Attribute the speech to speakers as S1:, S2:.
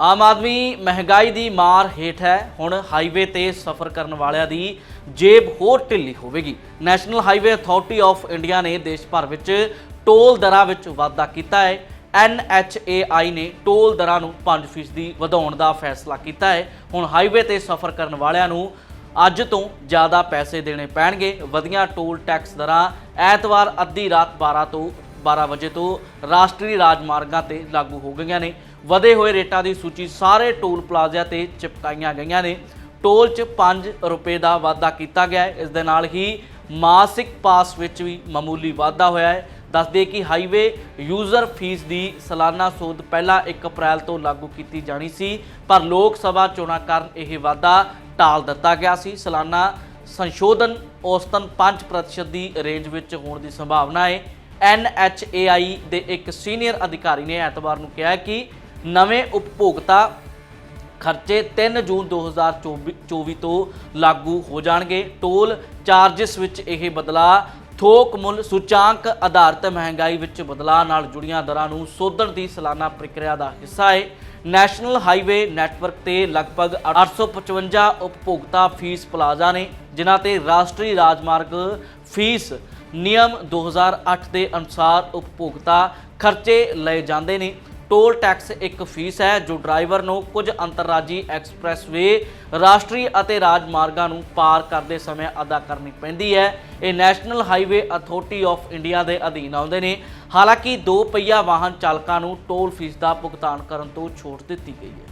S1: ਆਮ ਆਦਮੀ ਮਹਿੰਗਾਈ ਦੀ ਮਾਰ ਹੇਠ ਹੈ। ਹੁਣ ਹਾਈਵੇ ਤੇ ਸਫ਼ਰ ਕਰਨ ਵਾਲਿਆਂ ਦੀ ਜੇਬ ਹੋਰ ਢਿੱਲੀ ਹੋਵੇਗੀ। National highway authority of India ਨੇ ਦੇਸ਼ ਭਰ ਵਿੱਚ ਟੋਲ ਦਰਾਂ ਵਿੱਚ ਵਾਧਾ ਕੀਤਾ ਹੈ। NHAI ਨੇ ਟੋਲ ਦਰਾਂ ਨੂੰ 5% ਵਧਾਉਣ ਦਾ ਫੈਸਲਾ ਕੀਤਾ ਹੈ। ਹੁਣ ਹਾਈਵੇ ਤੇ ਸਫ਼ਰ ਕਰਨ ਵਾਲਿਆਂ ਨੂੰ ਅੱਜ ਤੋਂ ਜ਼ਿਆਦਾ ਪੈਸੇ ਦੇਣੇ ਪੈਣਗੇ। ਵਧੀਆਂ ਟੋਲ ਟੈਕਸ ਦਰਾਂ ਐਤਵਾਰ ਅੱਧੀ ਰਾਤ 12 ਤੋਂ 12 ਵਜੇ ਤੋਂ ਰਾਸ਼ਟਰੀ ਰਾਜਮਾਰਗਾਂ ਤੇ ਲਾਗੂ ਹੋ ਗਈਆਂ ਨੇ। ਵਧੇ ਹੋਏ ਰੇਟਾਂ ਦੀ ਸੂਚੀ ਸਾਰੇ ਟੋਲ ਪਲਾਜ਼ਿਆਂ ਤੇ ਚਿਪਕਾਈਆਂ ਗਈਆਂ ਨੇ। ਟੋਲ 'ਚ 5 ਰੁਪਏ ਦਾ ਵਾਧਾ ਕੀਤਾ ਗਿਆ ਹੈ। ਇਸ ਦੇ ਨਾਲ ਹੀ ਮਾਸਿਕ ਪਾਸ ਵਿੱਚ ਵੀ ਮਾਮੂਲੀ ਵਾਧਾ ਹੋਇਆ ਹੈ। ਦੱਸਦੇ ਕਿ ਹਾਈਵੇ ਯੂਜ਼ਰ ਫੀਸ ਦੀ ਸਾਲਾਨਾ ਸੋਧ ਪਹਿਲਾਂ 1 ਅਪ੍ਰੈਲ ਤੋਂ ਲਾਗੂ ਕੀਤੀ ਜਾਣੀ ਸੀ, ਪਰ ਲੋਕ ਸਭਾ ਚੋਣਾਂ ਕਾਰਨ ਇਹ ਵਾਧਾ ਟਾਲ ਦਿੱਤਾ ਗਿਆ ਸੀ। ਸਾਲਾਨਾ ਸੰਸ਼ੋਧਨ ਔਸਤਨ 5% ਦੀ ਰੇਂਜ ਵਿੱਚ ਹੋਣ ਦੀ ਸੰਭਾਵਨਾ ਹੈ। NHAI ਦੇ ਇੱਕ ਸੀਨੀਅਰ ਅਧਿਕਾਰੀ ਨੇ ਐਤਵਾਰ ਨੂੰ ਕਿਹਾ ਕਿ ਨਵੇਂ ਉਪਭੋਗਤਾ ਖਰਚੇ 3 ਜੂਨ 2024 ਤੋਂ ਲਾਗੂ ਹੋ ਜਾਣਗੇ। ਟੋਲ ਚਾਰजेस ਵਿੱਚ ਇਹ ਬਦਲਾਅ ਥੋਕ ਮੁੱਲ ਸੂਚਾਂਕ ਆਧਾਰਿਤ ਮਹਿੰਗਾਈ ਵਿੱਚ ਬਦਲਾਅ ਨਾਲ ਜੁੜੀਆਂ ਦਰਾਂ ਨੂੰ ਸੋਧਣ ਦੀ ਸਾਲਾਨਾ ਪ੍ਰਕਿਰਿਆ ਦਾ ਹਿੱਸਾ ਹੈ। ਨੈਸ਼ਨਲ ਹਾਈਵੇ ਨੈਟਵਰਕ ਤੇ ਲਗਭਗ 855 ਉਪਭੋਗਤਾ ਫੀਸ ਪਲਾਜ਼ਾ ਨੇ, ਜਿਨ੍ਹਾਂ ਤੇ ਰਾਸ਼ਟਰੀ ਰਾਜਮਾਰਗ ਫੀਸ ਨਿਯਮ 2008 ਦੇ ਅਨੁਸਾਰ ਉਪਭੋਗਤਾ ਖਰਚੇ ਲਏ ਜਾਂਦੇ ਨੇ। ਟੋਲ ਟੈਕਸ ਇੱਕ ਫੀਸ ਹੈ ਜੋ ਡਰਾਈਵਰ ਨੂੰ ਕੁਝ ਅੰਤਰਰਾਜੀ ਐਕਸਪ੍ਰੈਸਵੇ, ਰਾਸ਼ਟਰੀ ਅਤੇ ਰਾਜ ਮਾਰਗਾਂ ਨੂੰ ਪਾਰ ਕਰਦੇ ਸਮੇਂ ਅਦਾ ਕਰਨੀ ਪੈਂਦੀ ਹੈ। ਇਹ national highway authority of India ਦੇ ਅਧੀਨ ਆਉਂਦੇ ਨੇ। ਹਾਲਾਂਕਿ ਦੋ ਪਹੀਆ ਵਾਹਨ ਚਾਲਕਾਂ ਨੂੰ ਟੋਲ ਫੀਸ ਦਾ ਭੁਗਤਾਨ ਕਰਨ ਤੋਂ ਛੋਟ ਦਿੱਤੀ ਗਈ ਹੈ।